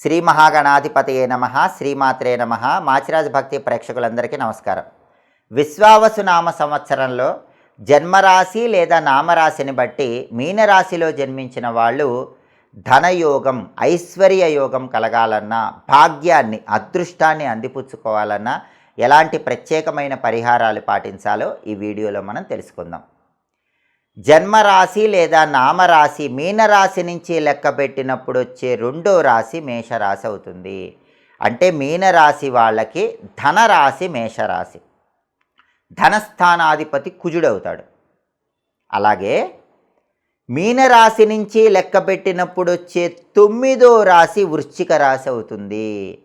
శ్రీ మహాగణాధిపతయే నమ శ్రీమాత్రే నమ. మాచిరాజ్ భక్తి ప్రేక్షకులందరికీ నమస్కారం. విశ్వావసు నామ సంవత్సరంలో జన్మరాశి లేదా నామరాశిని బట్టి మీనరాశిలో జన్మించిన వాళ్ళు ధనయోగం ఐశ్వర్య యోగం కలగాలన్నా భాగ్యాన్ని అదృష్టాన్ని అందిపుచ్చుకోవాలన్నా ఎలాంటి ప్రత్యేకమైన పరిహారాలు పాటించాలో ఈ వీడియోలో మనం తెలుసుకుందాం. జన్మరాశి లేదా నామరాశి మీనరాశి నుంచి లెక్క పెట్టినప్పుడు వచ్చే రెండో రాశి మేషరాశి అవుతుంది. అంటే మీనరాశి వాళ్ళకి ధనరాశి మేషరాశి. ధనస్థానాధిపతి కుజుడవుతాడు. అలాగే మీనరాశి నుంచి లెక్క పెట్టినప్పుడు వచ్చే తొమ్మిదో రాశి వృశ్చిక రాశి అవుతుంది.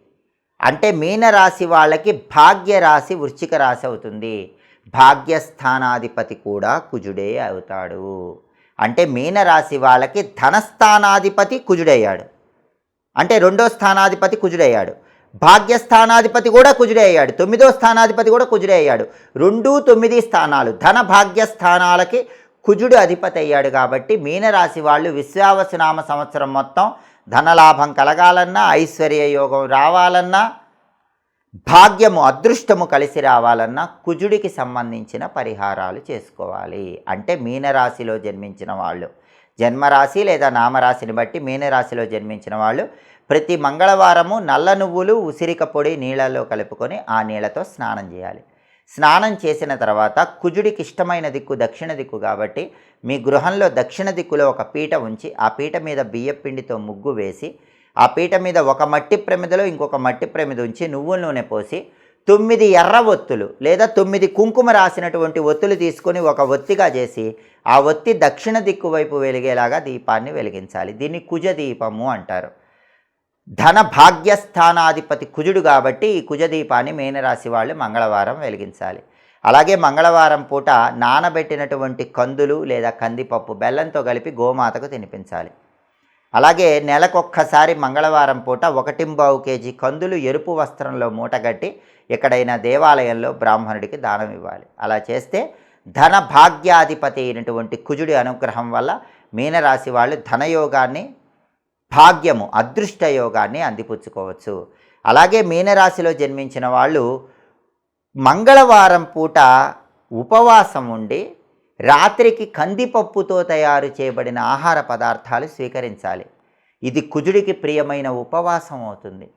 అంటే మీనరాశి వాళ్ళకి భాగ్యరాశి వృశ్చిక రాశి అవుతుంది. భాగ్యస్థానాధిపతి కూడా కుజుడే అవుతాడు. అంటే మీనరాశి వాళ్ళకి ధనస్థానాధిపతి కుజుడయ్యాడు. అంటే రెండో స్థానాధిపతి కుజుడయ్యాడు. భాగ్యస్థానాధిపతి కూడా కుజుడే అయ్యాడు తొమ్మిదో స్థానాధిపతి కూడా కుజుడే అయ్యాడు రెండు తొమ్మిది స్థానాలు. ధన భాగ్య స్థానాలకి కుజుడు అధిపతి అయ్యాడు కాబట్టి మీనరాశి వాళ్ళు విశ్వావసునామ సంవత్సరం మొత్తం ధనలాభం కలగాలన్నా ఐశ్వర్య యోగం రావాలన్నా భాగ్యము అదృష్టము కలిసి రావాలన్నా కుజుడికి సంబంధించిన పరిహారాలు చేసుకోవాలి. అంటే మీనరాశిలో జన్మించిన వాళ్ళు. జన్మరాశి లేదా నామరాశిని బట్టి మీనరాశిలో జన్మించిన వాళ్ళు ప్రతి మంగళవారము నల్ల నువ్వులు ఉసిరిక పొడి నీళ్ళలో కలుపుకొని ఆ నీళ్ళతో స్నానం చేయాలి. స్నానం చేసిన తర్వాత కుజుడికి ఇష్టమైన దిక్కు దక్షిణ దిక్కు కాబట్టి మీ గృహంలో దక్షిణ దిక్కులో ఒక పీట ఉంచి ఆ పీట మీద బియ్యపిండితో ముగ్గు వేసి ఆ పీట మీద ఒక మట్టి ప్రమిదలో ఇంకొక మట్టి ప్రమిద ఉంచి నువ్వుల నూనె పోసి తొమ్మిది ఎర్ర ఒత్తులు లేదా తొమ్మిది కుంకుమ రాసినటువంటి ఒత్తులు తీసుకొని ఒక ఒత్తిగా చేసి ఆ ఒత్తి దక్షిణ దిక్కు వైపు వెలిగేలాగా దీపాన్ని వెలిగించాలి. దీన్ని కుజ దీపము అంటారు. ధన భాగ్యస్థానాధిపతి కుజుడు కాబట్టి ఈ కుజదీపాన్ని మీనరాశి వాళ్ళు మంగళవారం వెలిగించాలి. అలాగే మంగళవారం పూట నానబెట్టినటువంటి కందులు లేదా కందిపప్పు బెల్లంతో కలిపి గోమాతకు తినిపించాలి. అలాగే నెలకొక్కసారి మంగళవారం పూట ఒకటింబావు కేజీ కందులు ఎరుపు వస్త్రంలో మూటగట్టి ఎక్కడైనా దేవాలయంలో బ్రాహ్మణుడికి దానం ఇవ్వాలి. అలా చేస్తే ధన భాగ్యాధిపతి అయినటువంటి కుజుడి అనుగ్రహం వల్ల మీనరాశి వాళ్ళు ధనయోగాన్ని భాగ్యము అదృష్ట యోగాన్ని అందిపుచ్చుకోవచ్చు. అలాగే మీనరాశిలో జన్మించిన వాళ్ళు మంగళవారం పూట ఉపవాసం ఉండి రాత్రికి కందిపప్పుతో తయారు చేయబడిన ఆహార పదార్థాలు స్వీకరించాలి. ఇది కుజుడికి ప్రియమైన ఉపవాసం అవుతుంది.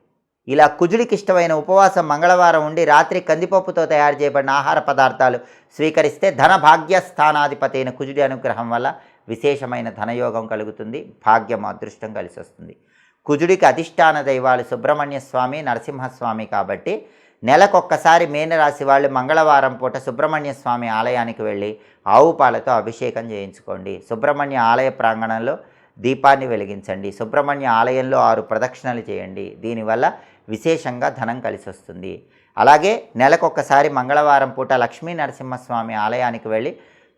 ఇలా కుజుడికి ఇష్టమైన ఉపవాసం మంగళవారం ఉండి రాత్రి కందిపప్పుతో తయారు చేయబడిన ఆహార పదార్థాలు స్వీకరిస్తే ధన భాగ్య స్థానాధిపతి అయిన కుజుడి అనుగ్రహం వల్ల విశేషమైన ధనయోగం కలుగుతుంది భాగ్యం అదృష్టం కలిసి వస్తుంది కుజుడికి అధిష్టాన దైవాలు సుబ్రహ్మణ్య స్వామి నరసింహస్వామి కాబట్టి నెలకొక్కసారి మీనరాశి వాళ్ళు మంగళవారం పూట సుబ్రహ్మణ్య స్వామి ఆలయానికి వెళ్ళి ఆవు పాలతో అభిషేకం చేయించుకోండి. సుబ్రహ్మణ్య ఆలయ ప్రాంగణంలో దీపాన్ని వెలిగించండి. సుబ్రహ్మణ్య ఆలయంలో ఆరు ప్రదక్షిణలు చేయండి. దీనివల్ల విశేషంగా ధనం కలిసి వస్తుంది అలాగే నెలకొకసారి మంగళవారం పూట లక్ష్మీ నరసింహస్వామి ఆలయానికి వెళ్ళి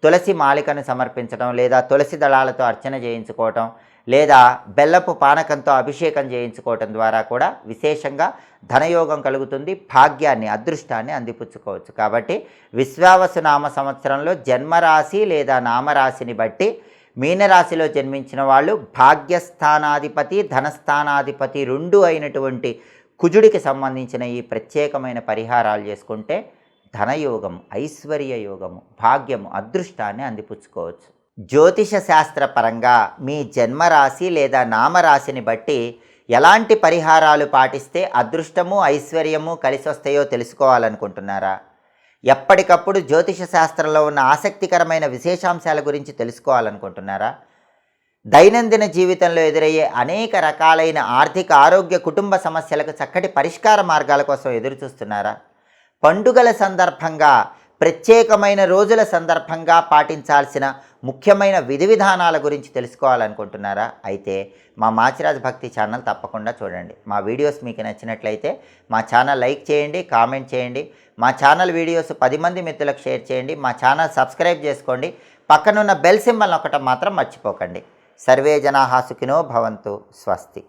తులసి మాలికను సమర్పించడం లేదా తులసి దళాలతో అర్చన చేయించుకోవటం లేదా బెల్లపు పానకంతో అభిషేకం చేయించుకోవటం ద్వారా కూడా విశేషంగా ధనయోగం కలుగుతుంది భాగ్యాన్ని అదృష్టాన్ని అందిపుచ్చుకోవచ్చు. కాబట్టి విశ్వావసునామ సంవత్సరంలో జన్మరాశి లేదా నామరాశిని బట్టి మీనరాశిలో జన్మించిన వాళ్ళు భాగ్యస్థానాధిపతి ధనస్థానాధిపతి రెండు అయినటువంటి కుజుడికి సంబంధించిన ఈ ప్రత్యేకమైన పరిహారాలు చేసుకుంటే ధనయోగం ఐశ్వర్య యోగము భాగ్యము అదృష్టాన్ని అందిపుచ్చుకోవచ్చు. జ్యోతిష శాస్త్ర పరంగా మీ జన్మరాశి లేదా నామరాశిని బట్టి ఎలాంటి పరిహారాలు పాటిస్తే అదృష్టము ఐశ్వర్యము కలిసి వస్తాయో తెలుసుకోవాలనుకుంటున్నారా? ఎప్పటికప్పుడు జ్యోతిష శాస్త్రంలో ఉన్న ఆసక్తికరమైన విశేషాంశాల గురించి తెలుసుకోవాలనుకుంటున్నారా? దైనందిన జీవితంలో ఎదురయ్యే అనేక రకాలైన ఆర్థిక ఆరోగ్య కుటుంబ సమస్యలకు చక్కటి పరిష్కార మార్గాల కోసం ఎదురుచూస్తున్నారా? పండుగల సందర్భంగా ప్రత్యేకమైన రోజుల సందర్భంగా పాటించాల్సిన ముఖ్యమైన విధి విధానాల గురించి తెలుసుకోవాలనుకుంటున్నారా? అయితే మా మాచిరాజ్ భక్తి ఛానల్ తప్పకుండా చూడండి. మా వీడియోస్ మీకు నచ్చినట్లయితే మా ఛానల్ లైక్ చేయండి కామెంట్ చేయండి. మా ఛానల్ వీడియోస్ పది మంది మిత్రులకు షేర్ చేయండి. మా ఛానల్ సబ్స్క్రైబ్ చేసుకోండి. పక్కనున్న బెల్ సింబల్ ఒకటం మాత్రం మర్చిపోకండి. సర్వే జనాహాసుకినో భవంతు స్వస్తి.